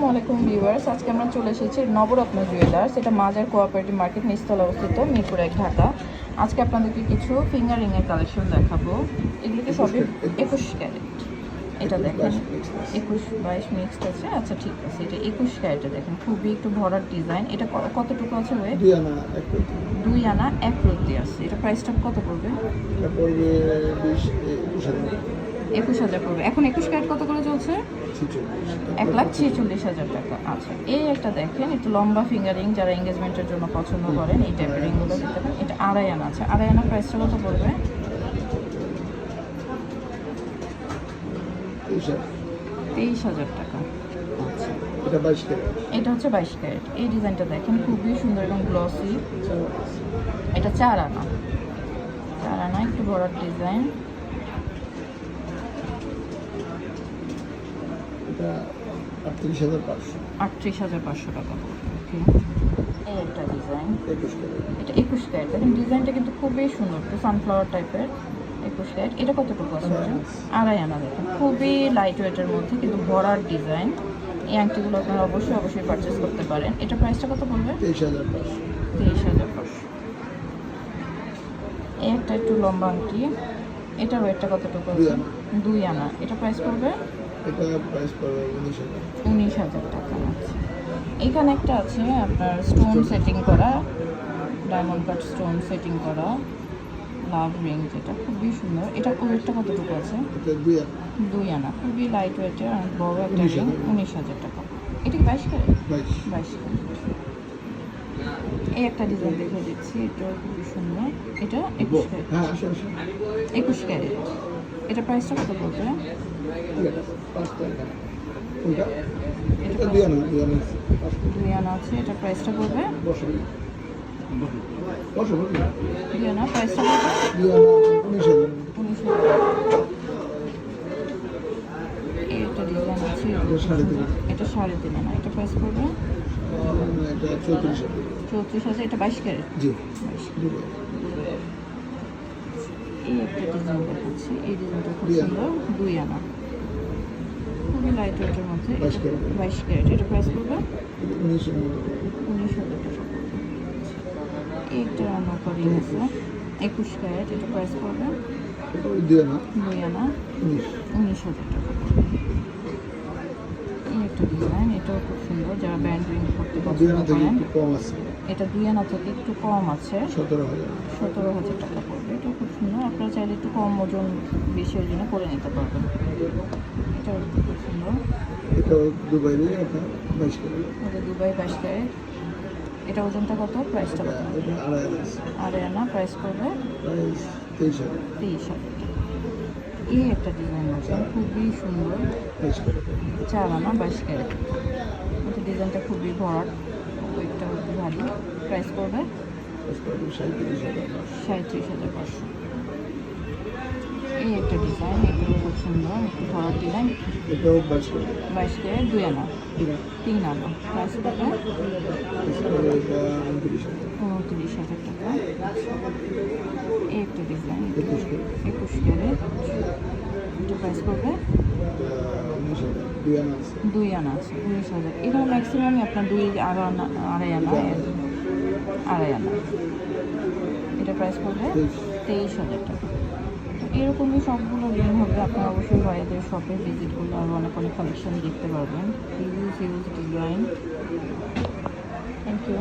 আসসালামু আলাইকুম ভিউয়ার্স। আজকে আমরা চলে এসেছি নবরত্ন জুয়েলার্স এটা মাজার কোঅপারেটিভ মার্কেট নিচতলা অবস্থিত মিরপুর এক ঢাকা। আজকে আপনাদেরকে কিছু ফিঙ্গার রিংয়ের কালেকশন দেখাবো। এগুলোকে সবই একুশ ক্যারেট এটা দেখেন একুশ বাইশ মিক্সড আছে। আচ্ছা ঠিক আছে এটা একুশ ক্যারেটে দেখেন খুবই একটু ভরার ডিজাইন এটা কতটুকু আছে ওয়েট দুই আনা এক রতি। দুই আনা এক রতি আছে। এটা প্রাইসটা কত পড়বে? একুশ হাজার পড়বে। এখন একুশ ক্যারেট কত করে চলছে? এক লাখ ছেচল্লিশ হাজার টাকা। আচ্ছা এই একটা দেখেন একটু লম্বা ফিঙ্গারিং যারা এঙ্গেজমেন্টের জন্য পছন্দ করেন এই টাইপের রিংগুলো দিতে পারেন। এটা আড়াই আনা আছে। আড়াই আনা প্রাইসটা কত পড়বে? তেইশ হাজার। টাকা। আচ্ছা এটা হচ্ছে বাইশ ক্যারেট। এই ডিজাইনটা দেখেন খুবই সুন্দর এবং গ্লসি এটা চার আনা। চার আনা একটু বড়ার ডিজাইন। এটা আটত্রিশ হাজার পাঁচশো। আটত্রিশ হাজার পাঁচশো টাকা। ওকে এই একটা ডিজাইন একুশ ক্যারেট। এটা একুশ ক্যারেট। দেখেন ডিজাইনটা কিন্তু খুবই সুন্দর। একটু সানফ্লাওয়ার টাইপের একুশ ক্যারেট। এটা কতটুকু আছে আড়াই আনা দেখেন খুবই লাইট ওয়েটের মধ্যে কিন্তু ভরার ডিজাইন এই আংটিগুলো আপনারা অবশ্যই অবশ্যই পারচেস করতে পারেন। এটা প্রাইসটা কত পড়বে? তেইশ হাজার পাঁচশো। তেইশ হাজার পাঁচশো। এই একটা একটু লম্বা আংটি। এটার ওয়েটটা কতটুকু দুই আছে দুই আনা। এটা প্রাইস পড়বে? এটা প্রাইস পড়বে উনিশ হাজার। উনিশ হাজার টাকা আছে। এখানে একটা আছে আপনার স্টোন সেটিং করা ডায়মন্ড কাট স্টোন সেটিং করা লাভ রিং যেটা খুবই সুন্দর। এটা ওয়েটটা কতটুকু আছে? দুই আনা। খুবই লাইট ওয়েটের আর বড় একটা রিং উনিশ হাজার টাকা। এটা কি বাইশ ক্যারেট বাইশ। এই একটা ডিজাইন দেখে দিচ্ছি এটাও খুবই সুন্দর। এটা একুশ ক্যারেট একুশ ক্যারেট এটা প্রাইসটা কত এটা দুই আনা আছে এটা প্রাইসটা পড়বে দুই আনা প্রাইসটা পড়বে উনিশ হাজার উনিশ হাজার ডিজাইন আছে। এটা সাড়ে তিন আনা এটা প্রাইস পড়বে? চৌত্রিশ হাজার। এটা বাইশ ক্যারেট? জি। বাইশ একটা এই ডিজাইনটা খুব সুন্দর দুই আনা খুবই লাইট ওয়েটের মধ্যে বাইশ ক্যারেট। এটা প্রাইস পড়বে উনিশ উনিশ হাজার টাকা পড়বে এই একটা নৌকা রিং আছে একুশ ক্যারেট এটা প্রাইস পড়বে দুই আনা দুই আনা উনিশ উনিশ হাজার টাকা এই একটা ডিজাইন এটাও খুব সুন্দর যারা ব্যান্ড রিং করতে পছন্দ করেন এটা দুই আনা থেকে একটু কম আছে সতেরো হাজার সতেরো হাজার টাকা পড়বে এটা খুব সুন্দর আপনারা চাইলে একটু কম ওজন বেশি ওজনে করে নিতে পারবেন। এটা খুব সুন্দর বাইশ ক্যারেট। এটা দুবাই বাইশ ক্যারেট। এটা ওজনটা কত? প্রাইসটা কত? এটা আড়াই আনা আছে আড়াই প্রাইস পড়বে তেইশ হাজার। এই একটা ডিজাইন আছে খুবই সুন্দর। বাইশ ক্যারেট। চার আনা বাইশ ক্যারেট। এটা ডিজাইনটা খুবই ভরাট ওয়েটটা খুব ভারী। প্রাইস পড়বে? সাঁত্রিশ হাজার পাঁচশো। এই একটা ডিজাইন এগুলো খুব সুন্দর একটু ডিজাইন এটাও বাইশ দুই আনা তিন প্রাইস পড়বে প্রাইস উনত্রিশ হাজার। টাকা। এই একটা ডিজাইন একুশ ক্যারেট এটা প্রাইস হাজার। দুই আনা আছে। উনিশ হাজার। এখানে ম্যাক্সিমামই আপনার দুই আড়াই আনা আড়াই আনা আড়াই আনা। এটা প্রাইস পড়বে তেইশ হাজার টাকা। এরকমই সবগুলো গেম হবে, আপনারা অবশ্যই বাড়িদের শপে ভিজিট করলে আরও অনেক অনেক কালেকশন দেখতে পারবেন। Use huge design thank you